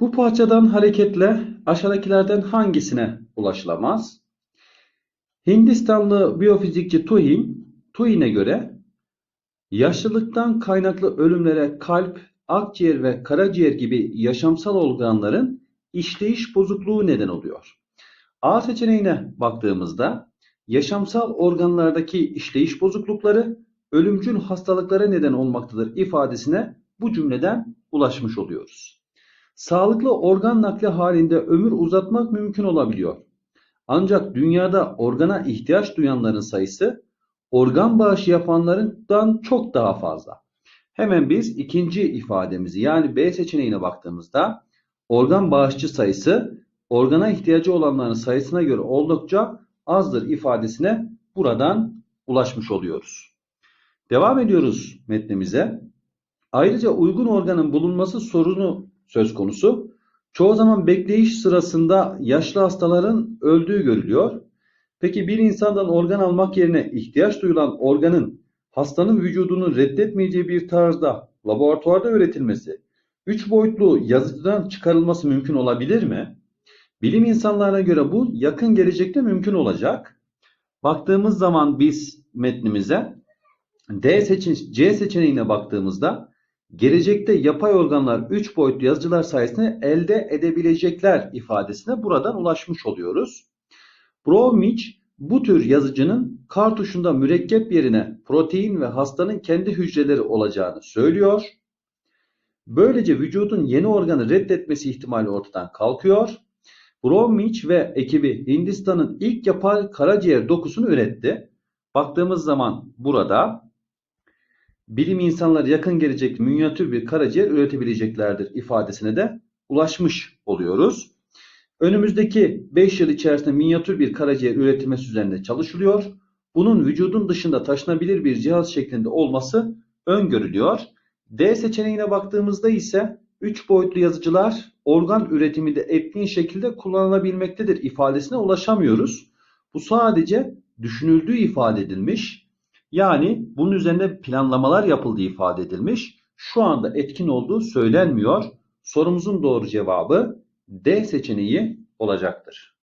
Bu parçadan hareketle aşağıdakilerden hangisine ulaşılamaz? Hindistanlı biyofizikçi Tuhin, Tuhin'e göre yaşlılıktan kaynaklı ölümlere kalp, akciğer ve karaciğer gibi yaşamsal organların işleyiş bozukluğu neden oluyor. A seçeneğine baktığımızda yaşamsal organlardaki işleyiş bozuklukları ölümcül hastalıklara neden olmaktadır ifadesine bu cümleden ulaşmış oluyoruz. Sağlıklı organ nakli halinde ömür uzatmak mümkün olabiliyor. Ancak dünyada organa ihtiyaç duyanların sayısı organ bağışı yapanlardan çok daha fazla. Hemen biz ikinci ifademizi yani B seçeneğine baktığımızda organ bağışçı sayısı organa ihtiyacı olanların sayısına göre oldukça azdır ifadesine buradan ulaşmış oluyoruz. Devam ediyoruz metnimize. Ayrıca uygun organın bulunması sorunu söz konusu. Çoğu zaman bekleyiş sırasında yaşlı hastaların öldüğü görülüyor. Peki bir insandan organ almak yerine ihtiyaç duyulan organın hastanın vücudunu reddetmeyeceği bir tarzda laboratuvarda üretilmesi, üç boyutlu yazıcıdan çıkarılması mümkün olabilir mi? Bilim insanlarına göre bu yakın gelecekte mümkün olacak. Baktığımız zaman biz metnimize D seçen C seçeneğine baktığımızda gelecekte yapay organlar 3 boyutlu yazıcılar sayesinde elde edebilecekler ifadesine buradan ulaşmış oluyoruz. Bromwich bu tür yazıcının kartuşunda mürekkep yerine protein ve hastanın kendi hücreleri olacağını söylüyor. Böylece vücudun yeni organı reddetmesi ihtimali ortadan kalkıyor. Bromwich ve ekibi Hindistan'ın ilk yapay karaciğer dokusunu üretti. Baktığımız zaman burada bilim insanları yakın gelecek minyatür bir karaciğer üretebileceklerdir ifadesine de ulaşmış oluyoruz. Önümüzdeki 5 yıl içerisinde minyatür bir karaciğer üretilmesi üzerinde çalışılıyor. Bunun vücudun dışında taşınabilir bir cihaz şeklinde olması öngörülüyor. D seçeneğine baktığımızda ise 3 boyutlu yazıcılar organ üretiminde etkin şekilde kullanılabilmektedir ifadesine ulaşamıyoruz. Bu sadece düşünüldüğü ifade edilmiş. Yani bunun üzerinde planlamalar yapıldığı ifade edilmiş. Şu anda etkin olduğu söylenmiyor. Sorumuzun doğru cevabı D seçeneği olacaktır.